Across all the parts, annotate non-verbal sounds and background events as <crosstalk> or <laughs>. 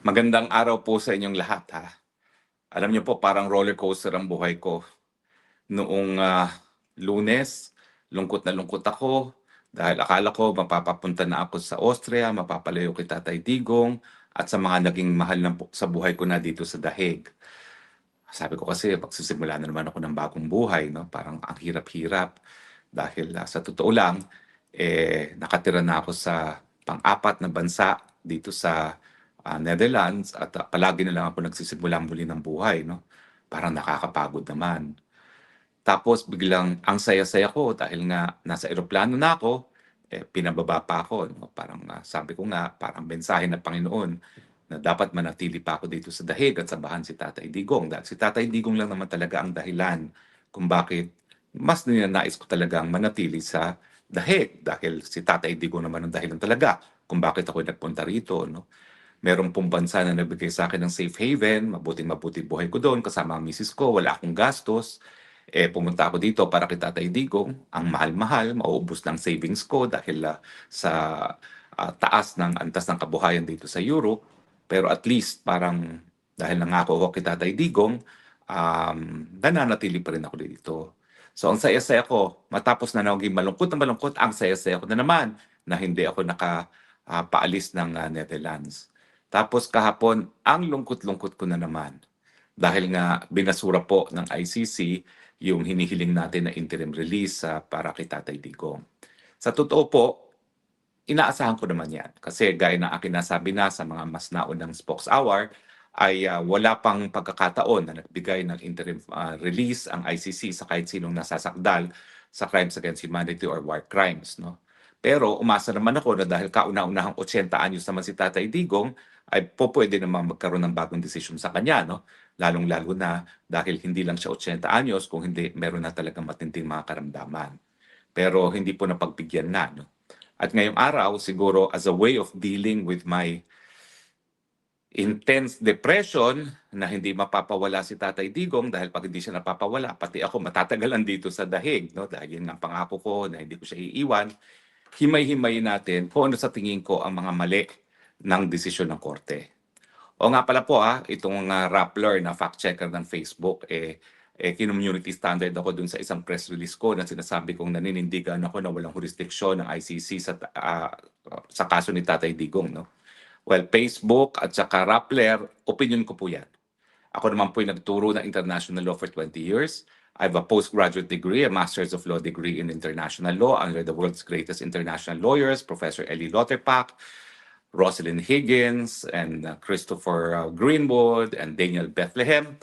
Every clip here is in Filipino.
Magandang araw po sa inyong lahat ha. Alam niyo po parang roller coaster ang buhay ko. Noong ah, lunes, lungkot na lungkot ako dahil akala ko mapapapunta na ako sa Austria, mapapalayo kay Tatay Digong at sa mga naging mahal na sa buhay ko na dito sa Dahig. Sabi ko kasi magsisimula na naman ako ng bagong buhay, no? Parang ang hirap-hirap dahil ah, sa totoo lang eh nakatira na ako sa pang-apat na bansa dito sa ah, Netherlands at ah, palagi na lang ako nagsisimula muli ng buhay, no? Parang nakakapagod naman. Tapos biglang ang saya-saya ko dahil nga nasa eroplano na ako, eh, pinababa pa ako. No? Parang ah, sabi ko nga, parang mensahe ng Panginoon na dapat manatili pa ako dito sa dahig at sabahan si Tatay Digong. Dahil si Tatay Digong lang naman talaga ang dahilan kung bakit mas ninanais ko talagang manatili sa dahig. Dahil si Tatay Digong naman ang dahilan talaga kung bakit ako nagpunta rito. No? Meron pong bansa na nagbigay sa akin ng safe haven, mabuting mabuting buhay ko doon, kasama ang misis ko, wala akong gastos. Eh, pumunta ako dito para kay Tatay Digong, ang mahal-mahal, mauubos ng savings ko dahil ah, sa ah, taas ng antas ng kabuhayan dito sa Europe. Pero at least parang dahil nangako ako kay Tatay Digong, um, nananatili pa rin ako dito. So ang saya-saya ko, matapos na naging malungkot na malungkot, ang saya-saya ko na naman na hindi ako nakapaalis ng ah, Netherlands. Tapos kahapon, ang lungkot-lungkot ko na naman dahil nga binasura po ng ICC yung hinihiling natin na interim release sa para kay Tatay Digong. Sa totoo po, inaasahan ko naman yan. Kasi gaya ng akin nasabi na sa mga mas naunang spokes hour, ay ah, wala pang pagkakataon na nagbigay ng interim ah, release ang ICC sa kahit sinong nasasakdal sa crimes against humanity or war crimes. No? Pero umasa naman ako na dahil kauna-unahang 80 anyos naman si Tatay Digong, ay po pwede naman magkaroon ng bagong desisyon sa kanya. No? Lalong-lalo na dahil hindi lang siya 80 anyos, kung hindi meron na talagang matinding mga karamdaman. Pero hindi po napagbigyan na. No? At ngayong araw, siguro as a way of dealing with my intense depression na hindi mapapawala si Tatay Digong dahil pag hindi siya napapawala, pati ako matatagalan dito sa dahig. No? Dahil yun ang pangako ko na hindi ko siya iiwan. Himay-himay natin kung ano sa tingin ko ang mga mali ng desisyon ng korte. O nga pala po ha, itong uh, Rappler na fact-checker ng Facebook, eh, eh, kinommunity standard ako dun sa isang press release ko na sinasabi kong naninindigan ako na walang jurisdiksyon ng ICC sa, ah, sa kaso ni Tatay Digong. No? Well, Facebook at saka Rappler, opinion ko po yan. Ako naman po yung nagturo ng international law for 20 years. I have a postgraduate degree, a master's of law degree in international law under the world's greatest international lawyers, Professor Eli Lauterpacht, Rosalind Higgins, and uh, Christopher uh, Greenwood, and Daniel Bethlehem.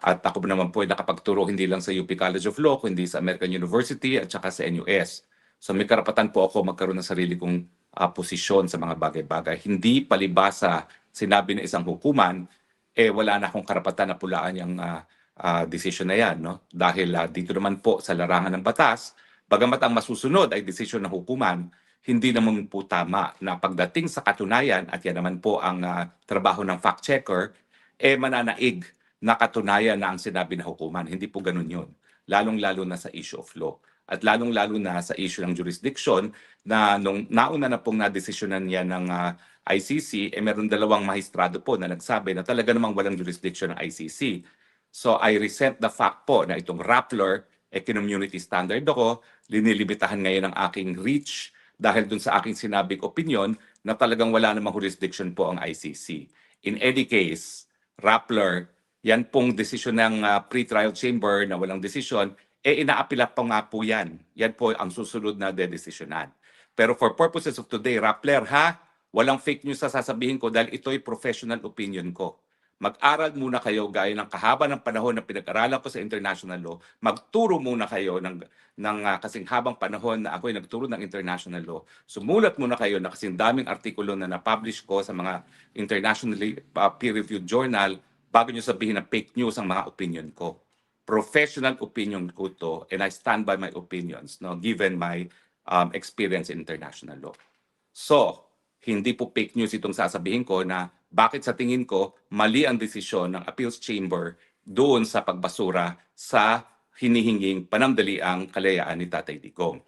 At ako naman po ay nakapagturo hindi lang sa UP College of Law, kundi sa American University at saka sa NUS. So may karapatan po ako magkaroon ng sarili kong ah, posisyon sa mga bagay-bagay. Hindi palibasa sinabi ng isang hukuman, eh wala na akong karapatan na pulaan yung ah, ah, desisyon na yan. No? Dahil ah, dito naman po sa larangan ng batas, bagamat ang masusunod ay desisyon ng hukuman, hindi naman po tama na pagdating sa katunayan, at yan naman po ang ah, trabaho ng fact-checker, eh mananaig na katunayan na ang sinabi ng hukuman. Hindi po ganun yun. Lalong-lalo na sa issue of law. At lalong-lalo na sa issue ng jurisdiction na nung nauna na pong nadesisyonan yan ng ah, ICC, eh meron dalawang mahistrado po na nagsabi na talaga namang walang jurisdiction ng ICC. So I resent the fact po na itong Rappler, eh community standard ako, linilimitahan ngayon ang aking reach dahil dun sa aking sinabing opinion na talagang wala namang jurisdiction po ang ICC. In any case, Rappler, yan pong desisyon ng ah, pre-trial chamber na walang desisyon, eh inaapila pa nga po yan. Yan po ang susunod na dedesisyonan. Pero for purposes of today, Rappler ha, walang fake news sa sasabihin ko dahil ito'y professional opinion ko. Mag-aral muna kayo gaya ng kahaba ng panahon na pinag-aralan ko sa international law. Magturo muna kayo ng, ng ah, kasing habang panahon na ako'y nagturo ng international law. Sumulat muna kayo na kasing daming artikulo na na-publish ko sa mga internationally uh, peer-reviewed journal bago nyo sabihin na fake news ang mga opinion ko. Professional opinion ko to and I stand by my opinions no, given my um, experience in international law. So, hindi po fake news itong sasabihin ko na bakit sa tingin ko mali ang desisyon ng appeals chamber doon sa pagbasura sa hinihinging panandaliang kalayaan ni Tatay Digong.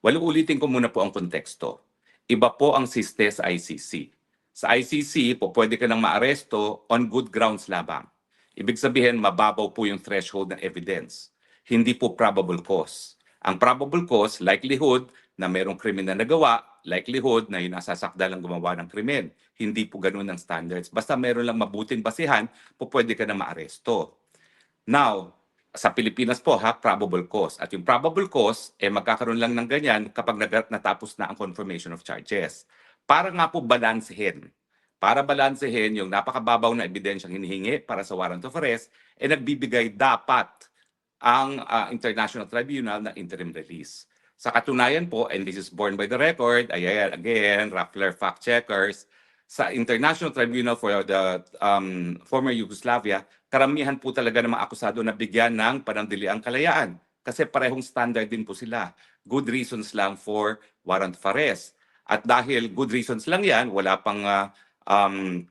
Well, ulitin ko muna po ang konteksto. Iba po ang siste sa ICC. Sa ICC, po pwede ka nang maaresto on good grounds lamang. Ibig sabihin, mababaw po yung threshold ng evidence. Hindi po probable cause. Ang probable cause, likelihood na merong krimen na nagawa, likelihood na yung nasasakdal ang gumawa ng krimen. Hindi po ganun ang standards. Basta meron lang mabuting basihan, po pwede ka na maaresto. Now, sa Pilipinas po ha, probable cause. At yung probable cause, eh magkakaroon lang ng ganyan kapag natapos na ang confirmation of charges. Para nga po balansehin. Para balansehin yung napakababaw na ebidensyang hinihingi para sa warrant of arrest, eh nagbibigay dapat ang ah, International Tribunal na interim release. Sa katunayan po, and this is borne by the record, ayan, again, Rappler fact checkers, sa International Tribunal for the um, former Yugoslavia, karamihan po talaga ng mga akusado na bigyan ng panandaliang kalayaan. Kasi parehong standard din po sila. Good reasons lang for warrant of arrest. At dahil good reasons lang yan, wala pang ah, um,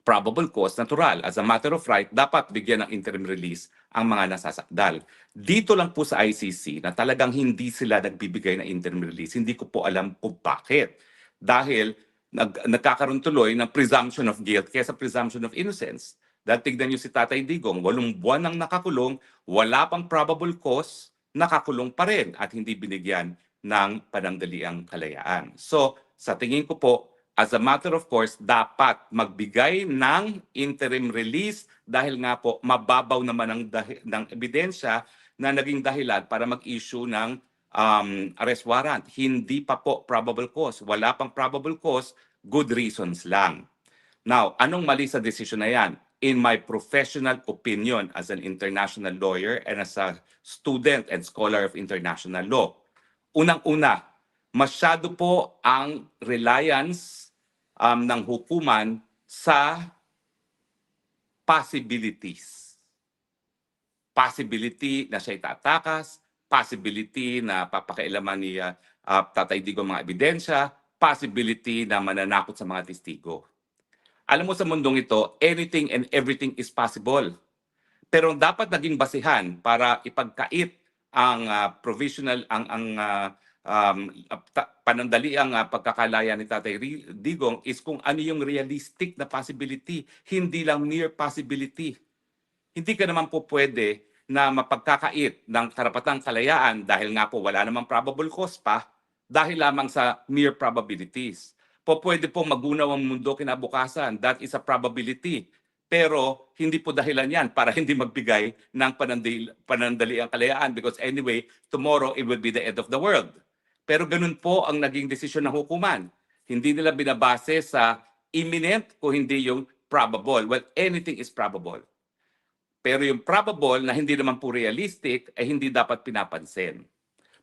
probable cause natural. As a matter of right, dapat bigyan ng interim release ang mga nasasakdal. Dito lang po sa ICC na talagang hindi sila nagbibigay ng interim release. Hindi ko po alam kung bakit. Dahil nag, nagkakaroon tuloy ng presumption of guilt kaysa presumption of innocence. Dahil tignan niyo si Tatay Digong, walong buwan nang nakakulong, wala pang probable cause, nakakulong pa rin at hindi binigyan ng panandaliang kalayaan. So, sa tingin ko po, as a matter of course, dapat magbigay ng interim release dahil nga po mababaw naman ang ng ebidensya na naging dahilan para mag-issue ng um, arrest warrant. Hindi pa po probable cause. Wala pang probable cause, good reasons lang. Now, anong mali sa decision na yan? In my professional opinion as an international lawyer and as a student and scholar of international law, unang-una, masyado po ang reliance um, ng hukuman sa possibilities. Possibility na siya itatakas, possibility na papakailaman ni uh, uh, Tatay Digo mga ebidensya, possibility na mananakot sa mga testigo. Alam mo sa mundong ito, anything and everything is possible. Pero dapat naging basihan para ipagkait ang ah, provisional ang ang ah, um, panandali ang ah, pagkakalaya ni Tatay Digong is kung ano yung realistic na possibility, hindi lang mere possibility. Hindi ka naman po pwede na mapagkakait ng karapatang kalayaan dahil nga po wala namang probable cause pa dahil lamang sa mere probabilities. Po pwede pong magunaw ang mundo kinabukasan. That is a probability. Pero hindi po dahilan yan para <laughs> hindi magbigay ng panandali, panandali ang kalayaan because anyway, tomorrow it will be the end of the world. Pero ganun po ang naging desisyon ng hukuman. Hindi nila binabase sa imminent kung hindi yung probable. Well, anything is probable. Pero yung probable na hindi naman po realistic ay hindi dapat pinapansin.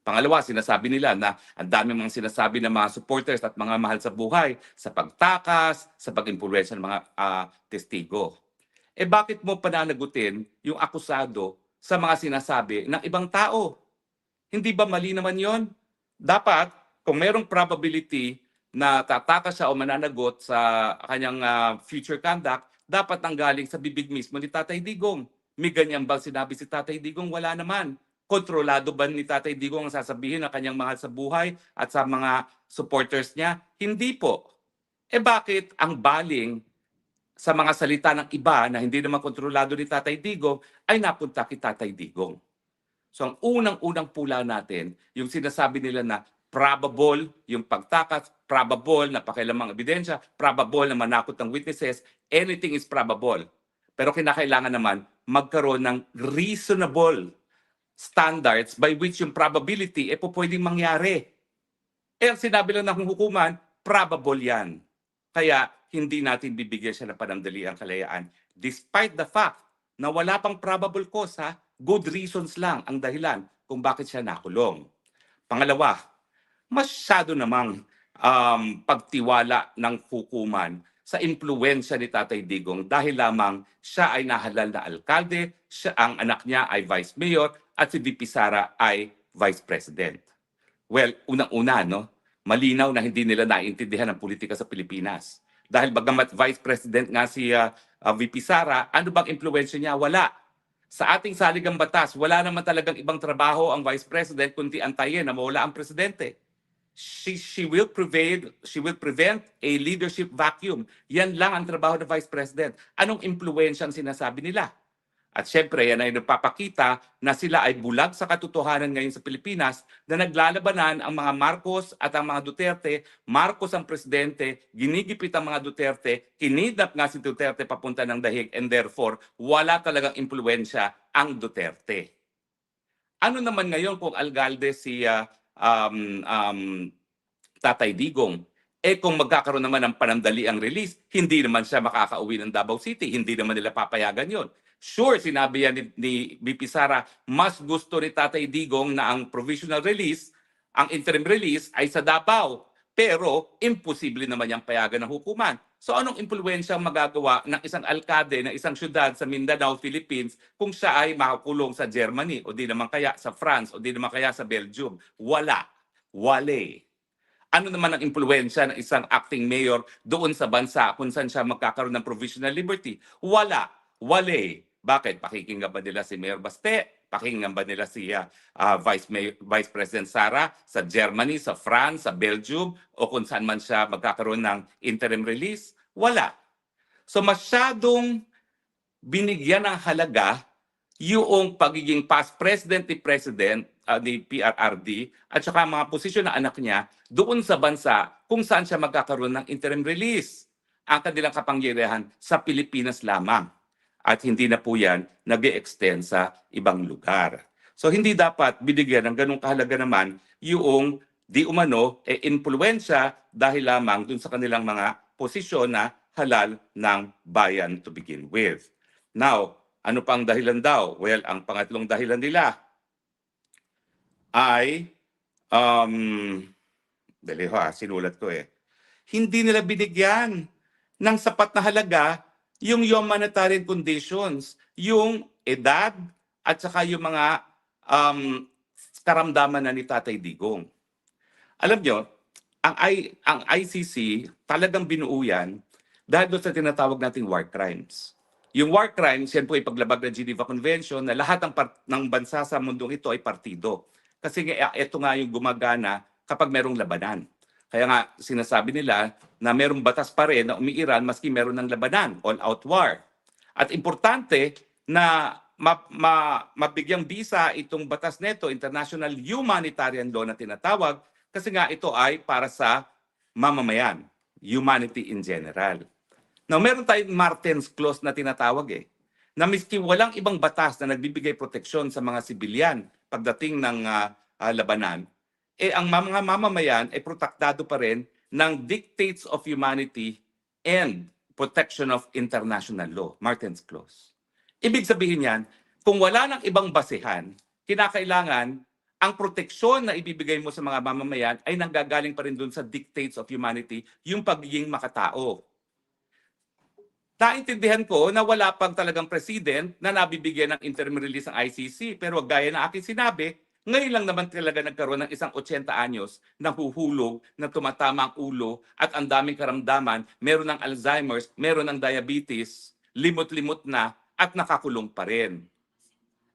Pangalawa, sinasabi nila na ang dami mga sinasabi ng mga supporters at mga mahal sa buhay sa pagtakas, sa pag-impluensya ng mga ah, testigo. Eh bakit mo pananagutin yung akusado sa mga sinasabi ng ibang tao? Hindi ba mali naman yon? Dapat, kung merong probability na tatakas siya o mananagot sa kanyang ah, future conduct, dapat nanggaling sa bibig mismo ni Tatay Digong. May ganyan bang sinabi si Tatay Digong? Wala naman. Kontrolado ba ni Tatay Digong ang sasabihin ng kanyang mahal sa buhay at sa mga supporters niya? Hindi po. Eh bakit ang baling sa mga salita ng iba na hindi naman kontrolado ni Tatay Digong ay napunta kay Tatay Digong? So ang unang-unang pula natin, yung sinasabi nila na probable yung pagtakas, probable na pakialamang ebidensya, probable na manakot ng witnesses, anything is probable. Pero kinakailangan naman magkaroon ng reasonable standards by which yung probability eh po pwedeng mangyari. Eh ang sinabi lang ng hukuman, probable yan. Kaya hindi natin bibigyan siya ng panandaliang kalayaan despite the fact na wala pang probable cause ha, good reasons lang ang dahilan kung bakit siya nakulong. Pangalawa, masyado namang um, pagtiwala ng hukuman sa impluensya ni Tatay Digong dahil lamang siya ay nahalal na alkalde, siya, ang anak niya ay vice mayor at si VP Sara ay vice president. Well, unang-una, no, malinaw na hindi nila naiintindihan ang politika sa Pilipinas. Dahil bagamat vice president nga si ah, ah, VP Sara, ano bang impluensya niya? Wala. Sa ating saligang batas, wala naman talagang ibang trabaho ang vice president kundi antayin na mawala ang presidente. she she will prevail she will prevent a leadership vacuum. Yan lang ang trabaho ng vice president. Anong impluwensya ang sinasabi nila at syempre yan ay nagpapakita na sila ay bulag sa katotohanan ngayon sa Pilipinas na naglalabanan ang mga Marcos at ang mga Duterte Marcos ang presidente ginigipit ang mga Duterte kinidnap nga si Duterte papunta ng dahig and therefore wala talagang impluwensya ang Duterte ano naman ngayon kung algalde si ah, um, um, Tatay Digong. Eh kung magkakaroon naman ng panandali ang release, hindi naman siya makakauwi ng Davao City. Hindi naman nila papayagan yon. Sure, sinabi yan ni, ni BP Sara, mas gusto ni Tatay Digong na ang provisional release, ang interim release ay sa Davao. Pero imposible naman yung payagan ng hukuman. So anong impluensya magagawa ng isang alkade ng isang syudad sa Mindanao, Philippines kung siya ay makakulong sa Germany o di naman kaya sa France o di naman kaya sa Belgium? Wala. Wale. Ano naman ang impluensya ng isang acting mayor doon sa bansa kung saan siya magkakaroon ng provisional liberty? Wala. Wale. Bakit? Pakikinggan ba nila si Mayor Baste? Pakinggan ba nila si ah, Vice, Mayor, Vice President Sara sa Germany, sa France, sa Belgium o kung saan man siya magkakaroon ng interim release? Wala. So masyadong binigyan ng halaga yung pagiging past president ni president ah, ni PRRD at saka mga posisyon ng anak niya doon sa bansa kung saan siya magkakaroon ng interim release ang kanilang kapangyarihan sa Pilipinas lamang at hindi na po yan nag extend sa ibang lugar. So hindi dapat binigyan ng ganong kahalaga naman yung di umano e influensya dahil lamang dun sa kanilang mga posisyon na halal ng bayan to begin with. Now, ano pang dahilan daw? Well, ang pangatlong dahilan nila ay um dali ho, ah, sinulat ko eh. Hindi nila binigyan ng sapat na halaga yung humanitarian conditions, yung edad at saka yung mga um, karamdaman na ni Tatay Digong. Alam nyo, ang, I, ang ICC talagang binuo yan dahil doon sa tinatawag nating war crimes. Yung war crimes, yan po ay paglabag ng Geneva Convention na lahat ng, part, ng bansa sa mundong ito ay partido. Kasi nga, ito nga yung gumagana kapag merong labanan. Kaya nga sinasabi nila na merong batas pa rin na umiiral maski meron ng labanan, all-out war. At importante na ma, ma, mabigyang bisa itong batas neto, international humanitarian law na tinatawag, kasi nga ito ay para sa mamamayan, humanity in general. Now, meron tayong Martens Clause na tinatawag eh, na miski walang ibang batas na nagbibigay proteksyon sa mga sibilyan pagdating ng ah, ah, labanan, eh ang mga mamamayan ay protektado pa rin ng dictates of humanity and protection of international law, Martens Clause. Ibig sabihin yan, kung wala ng ibang basehan, kinakailangan ang proteksyon na ibibigay mo sa mga mamamayan ay nanggagaling pa rin dun sa dictates of humanity, yung pagiging makatao. Naintindihan ko na wala pang talagang president na nabibigyan ng interim release ng ICC. Pero gaya na aking sinabi, ngayon lang naman talaga nagkaroon ng isang 80 anyos na huhulog, na tumatama ang ulo at ang daming karamdaman, meron ng Alzheimer's, meron ng diabetes, limot-limot na at nakakulong pa rin.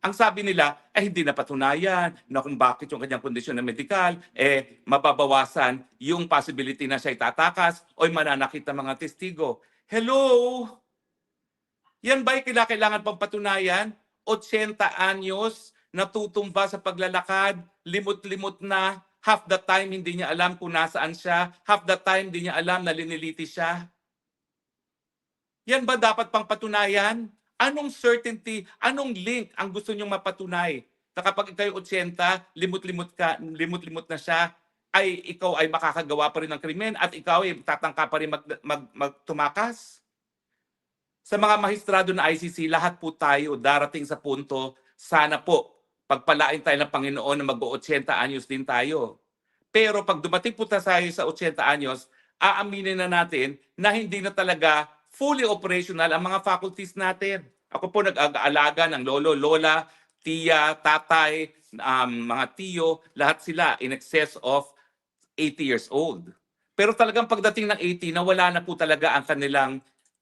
Ang sabi nila ay hindi napatunayan na kung bakit yung kanyang kondisyon na medikal, eh mababawasan yung possibility na siya tatakas o mananakit ng mga testigo. Hello? Yan ba'y kailangan pang patunayan? 80 anyos, natutumba sa paglalakad, limot-limot na, half the time hindi niya alam kung nasaan siya, half the time hindi niya alam na liniliti siya. Yan ba dapat pang patunayan? Anong certainty, anong link ang gusto niyong mapatunay? Na kapag ikaw 80, limot-limot ka, limot-limot na siya, ay ikaw ay makakagawa pa rin ng krimen at ikaw ay tatangka pa rin mag, mag, magtumakas? Sa mga mahistrado na ICC, lahat po tayo darating sa punto, sana po, pagpalain tayo ng Panginoon na mag-80 anyos din tayo. Pero pag dumating po tayo sa 80 anyos, aaminin na natin na hindi na talaga fully operational ang mga faculties natin. Ako po nag-aalaga ng lolo, lola, tiya, tatay, um, mga tiyo, lahat sila in excess of 80 years old. Pero talagang pagdating ng 80, nawala na po talaga ang kanilang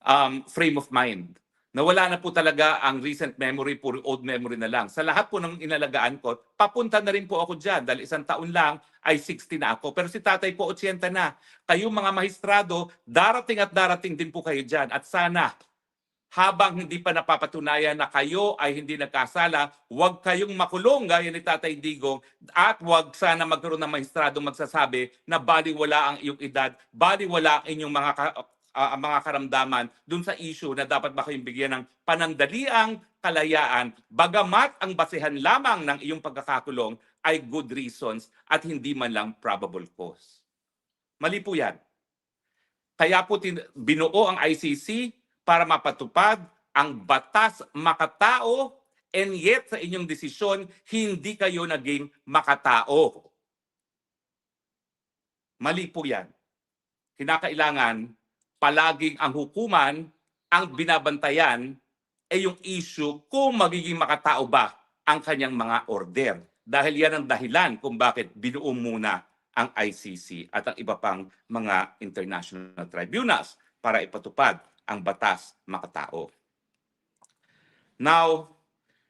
um, frame of mind. Na wala na po talaga ang recent memory, puro old memory na lang. Sa lahat po ng inalagaan ko, papunta na rin po ako dyan dahil isang taon lang ay 60 na ako. Pero si tatay po 80 na. Kayong mga mahistrado, darating at darating din po kayo dyan. At sana, habang hindi pa napapatunayan na kayo ay hindi nagkasala, huwag kayong makulong gaya ni Tatay Digong at huwag sana magkaroon ng mahistrado magsasabi na baliwala ang iyong edad, baliwala ang inyong mga ka- ah, mga karamdaman dun sa issue na dapat ba kayong bigyan ng panandaliang kalayaan bagamat ang basehan lamang ng iyong pagkakakulong ay good reasons at hindi man lang probable cause. Mali po yan. Kaya po tin- binuo ang ICC para mapatupad ang batas makatao and yet sa inyong desisyon, hindi kayo naging makatao. Mali po yan. Kinakailangan palaging ang hukuman ang binabantayan ay yung issue kung magiging makatao ba ang kanyang mga order. Dahil yan ang dahilan kung bakit binuo muna ang ICC at ang iba pang mga international tribunals para ipatupad ang batas makatao. Now,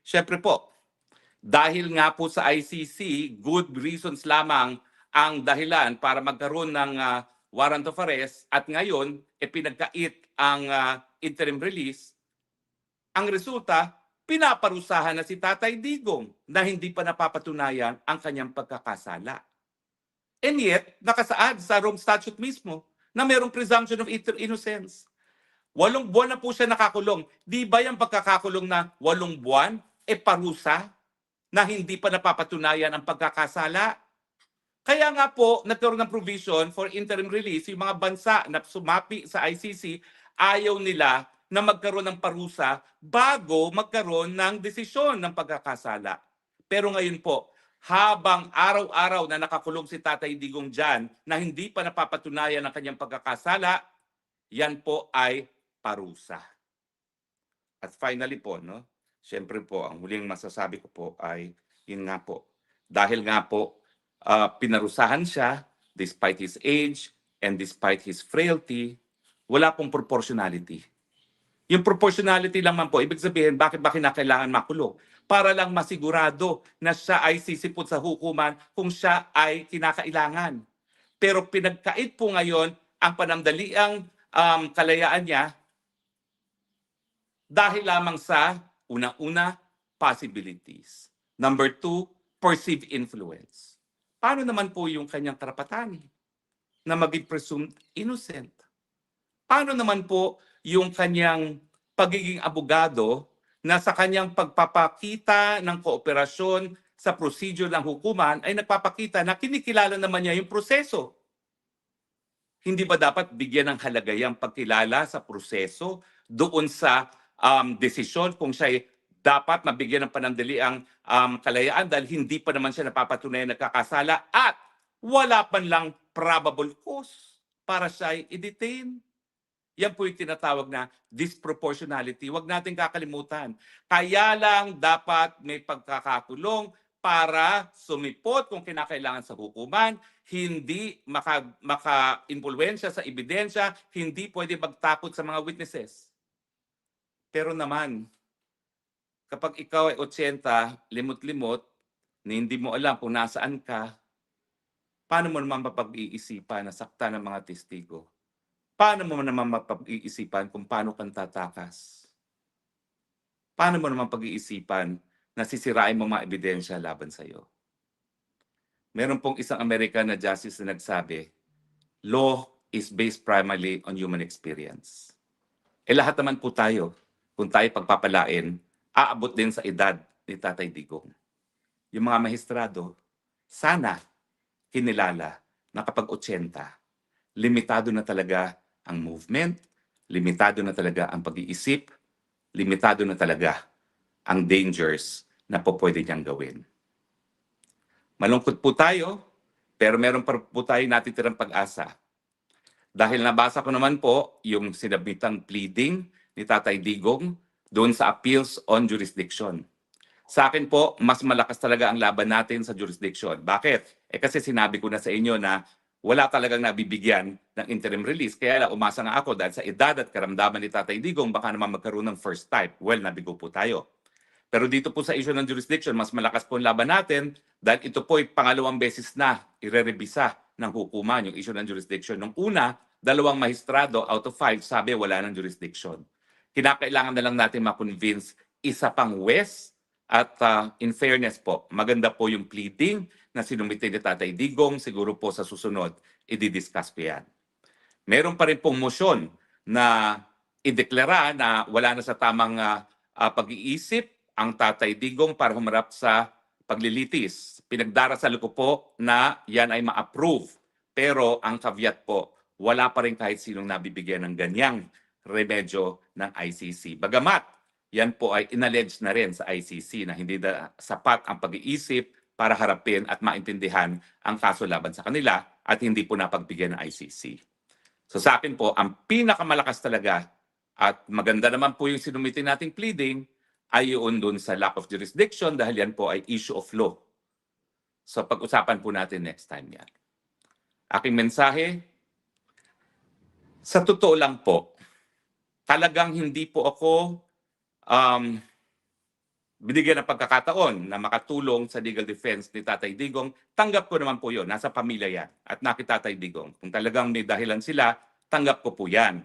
syempre po, dahil nga po sa ICC, good reasons lamang ang dahilan para magkaroon ng ah, warrant of arrest at ngayon, e pinagkait ang ah, interim release, ang resulta, pinaparusahan na si Tatay Digong na hindi pa napapatunayan ang kanyang pagkakasala. And yet, nakasaad sa Rome Statute mismo na mayroong presumption of innocence. Walong buwan na po siya nakakulong. Di ba yung pagkakakulong na walong buwan, e parusa na hindi pa napapatunayan ang pagkakasala? Kaya nga po, nagkaroon ng provision for interim release, yung mga bansa na sumapi sa ICC, ayaw nila na magkaroon ng parusa bago magkaroon ng desisyon ng pagkakasala. Pero ngayon po, habang araw-araw na nakakulong si Tatay Digong dyan na hindi pa napapatunayan ang kanyang pagkakasala, yan po ay parusa. At finally po, no, siyempre po, ang huling masasabi ko po ay, yun nga po, dahil nga po, ah, pinarusahan siya, despite his age and despite his frailty, wala pong proportionality. Yung proportionality lang man po, ibig sabihin, bakit ba kinakailangan makulong? Para lang masigurado na siya ay sisipot sa hukuman kung siya ay kinakailangan. Pero pinagkait po ngayon ang panandaliang um, kalayaan niya dahil lamang sa una-una, possibilities. Number two, perceived influence. Paano naman po yung kanyang karapatan na maging presumed innocent? Paano naman po yung kanyang pagiging abogado na sa kanyang pagpapakita ng kooperasyon sa procedure ng hukuman ay nagpapakita na kinikilala naman niya yung proseso. Hindi ba dapat bigyan ng halagayang pagkilala sa proseso doon sa um, desisyon kung siya dapat mabigyan ng panandaliang um, kalayaan dahil hindi pa naman siya napapatunayan nagkakasala at wala pa lang probable cause para siya i-detain. Yan po yung tinatawag na disproportionality. Huwag natin kakalimutan. Kaya lang dapat may pagkakakulong para sumipot kung kinakailangan sa hukuman, hindi maka, maka-impluensya sa ebidensya, hindi pwede magtakot sa mga witnesses. Pero naman, kapag ikaw ay 80, limot-limot, na hindi mo alam kung nasaan ka, paano mo naman mapag-iisipan na sakta ng mga testigo? Paano mo naman mapag-iisipan kung paano kang tatakas? Paano mo naman pag-iisipan na sisirain mo mga ebidensya laban sa iyo? Meron pong isang American na justice na nagsabi, law is based primarily on human experience. Eh lahat naman po tayo, kung tayo pagpapalain, aabot din sa edad ni Tatay Digong. Yung mga mahistrado, sana kinilala na kapag 80, limitado na talaga ang movement, limitado na talaga ang pag-iisip, limitado na talaga ang dangers na po pwede niyang gawin. Malungkot po tayo, pero meron pa po tayo natitirang pag-asa. Dahil nabasa ko naman po yung sinabitan pleading ni Tatay Digong doon sa appeals on jurisdiction. Sa akin po, mas malakas talaga ang laban natin sa jurisdiction. Bakit? Eh kasi sinabi ko na sa inyo na wala talagang nabibigyan ng interim release. Kaya lang, umasa nga ako dahil sa edad at karamdaman ni Tatay Digong, baka naman magkaroon ng first type. Well, nabigo po tayo. Pero dito po sa issue ng jurisdiction, mas malakas po ang laban natin dahil ito po ay pangalawang beses na irerebisa ng hukuman yung issue ng jurisdiction. Nung una, dalawang mahistrado out of five sabi wala ng jurisdiction. Kinakailangan na lang natin ma-convince isa pang West at uh, in fairness po, maganda po yung pleading na sinumite ni Tatay Digong. Siguro po sa susunod, i-discuss ko yan. Meron pa rin pong motion na ideklara na wala na sa tamang uh, uh, pag-iisip ang Tatay Digong para humarap sa paglilitis. Pinagdarasal ko po na yan ay ma-approve. Pero ang caveat po, wala pa rin kahit sinong nabibigyan ng ganyang remedyo ng ICC. Bagamat, yan po ay inallege na rin sa ICC na hindi na sapat ang pag-iisip para harapin at maintindihan ang kaso laban sa kanila at hindi po napagbigyan ng ICC. So sa akin po, ang pinakamalakas talaga at maganda naman po yung sinumitin nating pleading ay yun dun sa lack of jurisdiction dahil yan po ay issue of law. So pag-usapan po natin next time yan. Aking mensahe, sa totoo lang po, talagang hindi po ako um, binigyan ng pagkakataon na makatulong sa legal defense ni Tatay Digong. Tanggap ko naman po yon Nasa pamilya yan. At naki Tatay Digong. Kung talagang may dahilan sila, tanggap ko po yan.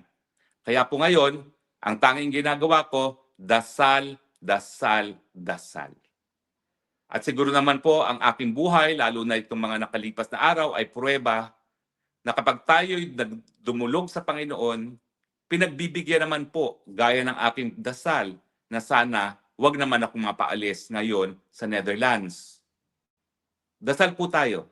Kaya po ngayon, ang tanging ginagawa ko, dasal, dasal, dasal. At siguro naman po ang aking buhay, lalo na itong mga nakalipas na araw, ay pruweba na kapag tayo'y dumulog sa Panginoon, pinagbibigyan naman po, gaya ng aking dasal, na sana wag naman akong mapaalis ngayon sa Netherlands. Dasal po tayo.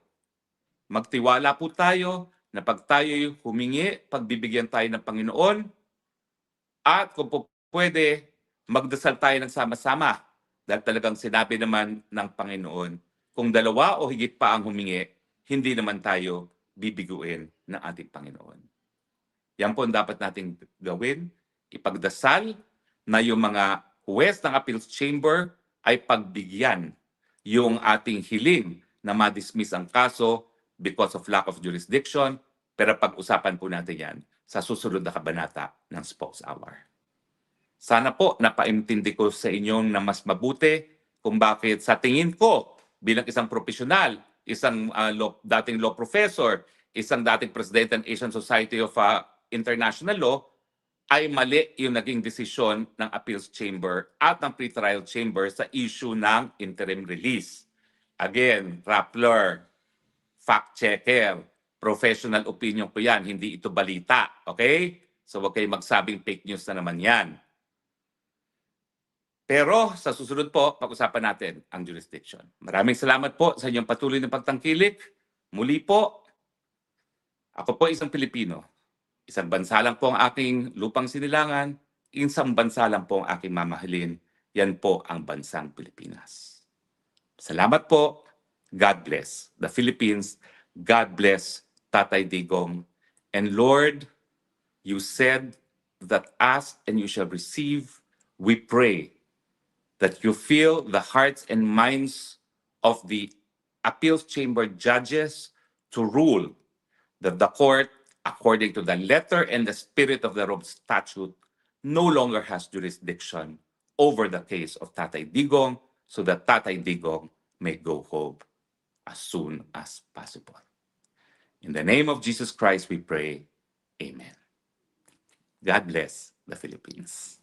Magtiwala po tayo na pag tayo'y humingi, pagbibigyan tayo ng Panginoon, at kung po pwede, magdasal tayo ng sama-sama. Dahil talagang sinabi naman ng Panginoon, kung dalawa o higit pa ang humingi, hindi naman tayo bibiguin ng ating Panginoon. Yan po ang dapat nating gawin. Ipagdasal na yung mga huwes ng appeals chamber ay pagbigyan yung ating hiling na ma-dismiss ang kaso because of lack of jurisdiction. Pero pag-usapan po natin yan sa susunod na kabanata ng Spokes Hour. Sana po napaintindi ko sa inyong na mas mabuti kung bakit sa tingin ko bilang isang profesional, isang uh, law, dating law professor, isang dating president ng Asian Society of uh, International Law, ay mali yung naging desisyon ng appeals chamber at ng pretrial chamber sa issue ng interim release. Again, Rappler, fact checker, professional opinion ko yan, hindi ito balita. Okay? So huwag kayong magsabing fake news na naman yan. Pero sa susunod po, pag-usapan natin ang jurisdiction. Maraming salamat po sa inyong patuloy na pagtangkilik. Muli po, ako po isang Pilipino. Isang bansa lang po ang aking lupang sinilangan. Isang bansa lang po ang aking mamahalin. Yan po ang bansang Pilipinas. Salamat po. God bless the Philippines. God bless Tatay Digong. And Lord, you said that ask and you shall receive. We pray that you fill the hearts and minds of the appeals chamber judges to rule that the court, according to the letter and the spirit of the Rome Statute, no longer has jurisdiction over the case of Tatay Digong so that Tatay Digong may go home as soon as possible. In the name of Jesus Christ we pray. Amen. God bless the Philippines.